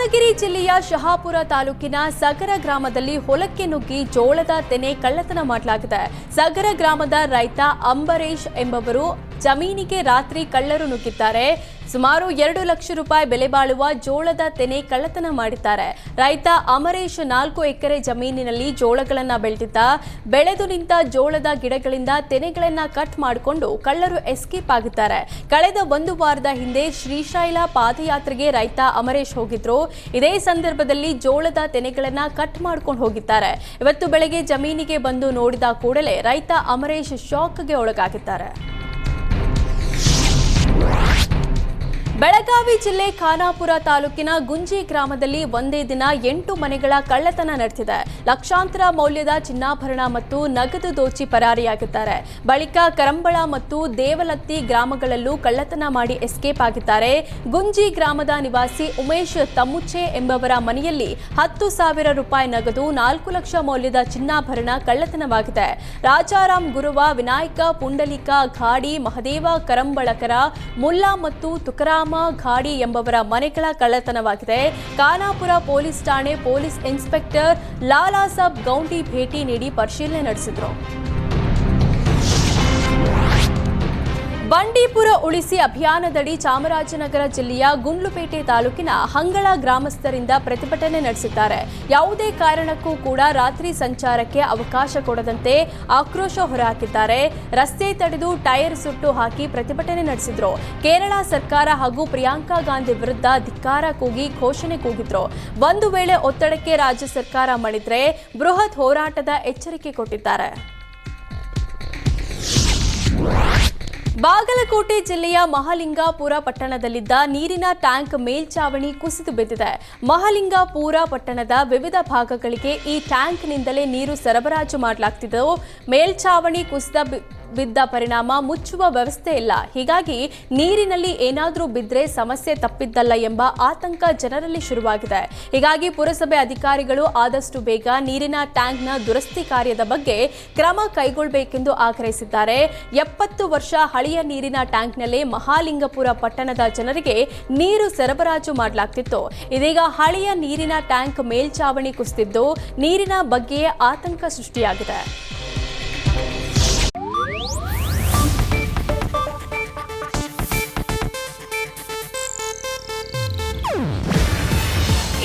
ಯಾದಗಿರಿ ಜಿಲ್ಲೆಯ ಶಹಾಪುರ ತಾಲೂಕಿನ ಸಗರ ಗ್ರಾಮದಲ್ಲಿ ಹೊಲಕ್ಕೆ ನುಗ್ಗಿ ಜೋಳದ ತೆನೆ ಕಳ್ಳತನ ಮಾಡಲಾಗಿದೆ. ಸಗರ ಗ್ರಾಮದ ರೈತ ಅಂಬರೀಶ್ ಎಂಬವರು ಜಮೀನಿಗೆ ರಾತ್ರಿ ಕಳ್ಳರು ನುಗ್ಗಿದ್ದಾರೆ. ಸುಮಾರು ಎರಡು ಲಕ್ಷ ರೂಪಾಯಿ ಬೆಲೆ ಬಾಳುವ ಜೋಳದ ತೆನೆ ಕಳ್ಳತನ ಮಾಡಿದ್ದಾರೆ. ರೈತ ಅಮರೇಶ್ ನಾಲ್ಕು ಎಕರೆ ಜಮೀನಿನಲ್ಲಿ ಜೋಳಗಳನ್ನ ಬೆಳೆದಿದ್ದ. ಬೆಳೆದು ನಿಂತ ಜೋಳದ ಗಿಡಗಳಿಂದ ತೆನೆಗಳನ್ನ ಕಟ್ ಮಾಡಿಕೊಂಡು ಕಳ್ಳರು ಎಸ್ಕೇಪ್ ಆಗಿದ್ದಾರೆ. ಕಳೆದ ಒಂದು ವಾರದ ಹಿಂದೆ ಶ್ರೀಶೈಲ ಪಾದಯಾತ್ರೆಗೆ ರೈತ ಅಮರೇಶ್ ಹೋಗಿದ್ರು. ಇದೇ ಸಂದರ್ಭದಲ್ಲಿ ಜೋಳದ ತೆನೆಗಳನ್ನ ಕಟ್ ಮಾಡ್ಕೊಂಡು ಹೋಗಿದ್ದಾರೆ. ಇವತ್ತು ಬೆಳಗ್ಗೆ ಜಮೀನಿಗೆ ಬಂದು ನೋಡಿದ ಕೂಡಲೇ ರೈತ ಅಮರೇಶ್ ಶಾಕ್ಗೆ ಒಳಗಾಗಿದ್ದಾರೆ. Yeah. ಬೆಳಗಾವಿ ಜಿಲ್ಲೆ ಖಾನಾಪುರ ತಾಲೂಕಿನ ಗುಂಜಿ ಗ್ರಾಮದಲ್ಲಿ ಒಂದೇ ದಿನ ಎಂಟು ಮನೆಗಳ ಕಳ್ಳತನ ನಡೆದಿದೆ. ಲಕ್ಷಾಂತರ ಮೌಲ್ಯದ ಚಿನ್ನಾಭರಣ ಮತ್ತು ನಗದು ದೋಚಿ ಪರಾರಿಯಾಗಿದ್ದಾರೆ. ಬಳಿಕ ಕರಂಬಳ ಮತ್ತು ದೇವಲತ್ತಿ ಗ್ರಾಮಗಳಲ್ಲೂ ಕಳ್ಳತನ ಮಾಡಿ ಎಸ್ಕೇಪ್ ಆಗಿದ್ದಾರೆ. ಗುಂಜಿ ಗ್ರಾಮದ ನಿವಾಸಿ ಉಮೇಶ್ ತಮ್ಮುಚ್ಚೆ ಎಂಬವರ ಮನೆಯಲ್ಲಿ ಹತ್ತು ಸಾವಿರ ರೂಪಾಯಿ ನಗದು, ನಾಲ್ಕು ಲಕ್ಷ ಮೌಲ್ಯದ ಚಿನ್ನಾಭರಣ ಕಳ್ಳತನವಾಗಿದೆ. ರಾಜಾರಾಮ್ ಗುರುವ, ವಿನಾಯಕ, ಪುಂಡಲಿಕ, ಘಾಡಿ, ಮಹದೇವ, ಕರಂಬಳಕರ, ಮುಲ್ಲಾ ಮತ್ತು ತುಕರಾಮ ಘಾಡಿ ಎಂಬವರ ಮನೆಗಳ ಕಳ್ಳತನವಾಗಿದೆ ಖಾನಾಪುರ ಪೊಲೀಸ್ ಠಾಣೆ ಪೊಲೀಸ್ ಇನ್ಸ್ಪೆಕ್ಟರ್ ಲಾಲಾ ಸಾಬ್ ಗೌಂಡಿ ಭೇಟಿ ನೀಡಿ ಪರಿಶೀಲನೆ ನಡೆಸಿದ್ರು ಬಂಡೀಪುರ ಉಳಿಸಿ ಅಭಿಯಾನದಡಿ ಚಾಮರಾಜನಗರ ಜಿಲ್ಲೆಯ ಗುಂಡ್ಲುಪೇಟೆ ತಾಲೂಕಿನ ಹಂಗಳ ಗ್ರಾಮಸ್ಥರಿಂದ ಪ್ರತಿಭಟನೆ ನಡೆಸಿದ್ದಾರೆ. ಯಾವುದೇ ಕಾರಣಕ್ಕೂ ಕೂಡ ರಾತ್ರಿ ಸಂಚಾರಕ್ಕೆ ಅವಕಾಶ ಕೊಡದಂತೆ ಆಕ್ರೋಶ ಹೊರಹಾಕಿದ್ದಾರೆ. ರಸ್ತೆ ತಡೆದು ಟೈರ್ ಸುಟ್ಟು ಹಾಕಿ ಪ್ರತಿಭಟನೆ ನಡೆಸಿದ್ರು. ಕೇರಳ ಸರ್ಕಾರ ಹಾಗೂ ಪ್ರಿಯಾಂಕಾ ಗಾಂಧಿ ವಿರುದ್ಧ ಧಿಕ್ಕಾರ ಕೂಗಿ ಘೋಷಣೆ ಕೂಗಿದ್ರು. ಒಂದು ವೇಳೆ ಒತ್ತಡಕ್ಕೆ ರಾಜ್ಯ ಸರ್ಕಾರ ಮಾಡಿದ್ರೆ ಬೃಹತ್ ಹೋರಾಟದ ಎಚ್ಚರಿಕೆ ಕೊಟ್ಟಿದ್ದಾರೆ. ಬಾಗಲಕೋಟೆ ಜಿಲ್ಲೆಯ ಮಹಾಲಿಂಗಾಪುರ ಪಟ್ಟಣದಲ್ಲಿದ್ದ ನೀರಿನ ಟ್ಯಾಂಕ್ ಮೇಲ್ಚಾವಣಿ ಕುಸಿದು ಬಿದ್ದಿದೆ. ಮಹಾಲಿಂಗಾಪುರ ಪಟ್ಟಣದ ವಿವಿಧ ಭಾಗಗಳಿಗೆ ಈ ಟ್ಯಾಂಕ್ನಿಂದಲೇ ನೀರು ಸರಬರಾಜು ಮಾಡಲಾಗ್ತಿದ್ದು, ಮೇಲ್ಚಾವಣಿ ಕುಸಿದ ಬಿದ್ದ ಪರಿಣಾಮ ಮುಚ್ಚುವ ವ್ಯವಸ್ಥೆ ಇಲ್ಲ. ಹೀಗಾಗಿ ನೀರಿನಲ್ಲಿ ಏನಾದರೂ ಬಿದ್ದರೆ ಸಮಸ್ಯೆ ತಪ್ಪಿದ್ದಲ್ಲ ಎಂಬ ಆತಂಕ ಜನರಲ್ಲಿ ಶುರುವಾಗಿದೆ. ಹೀಗಾಗಿ ಪುರಸಭೆ ಅಧಿಕಾರಿಗಳು ಆದಷ್ಟು ಬೇಗ ನೀರಿನ ಟ್ಯಾಂಕ್ನ ದುರಸ್ತಿ ಕಾರ್ಯದ ಬಗ್ಗೆ ಕ್ರಮ ಕೈಗೊಳ್ಳಬೇಕೆಂದು ಆಗ್ರಹಿಸಿದ್ದಾರೆ. ಎಪ್ಪತ್ತು ವರ್ಷ ಹಳೆಯ ನೀರಿನ ಟ್ಯಾಂಕ್ನಲ್ಲೇ ಮಹಾಲಿಂಗಪುರ ಪಟ್ಟಣದ ಜನರಿಗೆ ನೀರು ಸರಬರಾಜು ಮಾಡಲಾಗ್ತಿತ್ತು. ಇದೀಗ ಹಳೆಯ ನೀರಿನ ಟ್ಯಾಂಕ್ ಮೇಲ್ಚಾವಣಿ ಕುಸಿದಿದ್ದು ನೀರಿನ ಬಗ್ಗೆಯೇ ಆತಂಕ ಸೃಷ್ಟಿಯಾಗಿದೆ.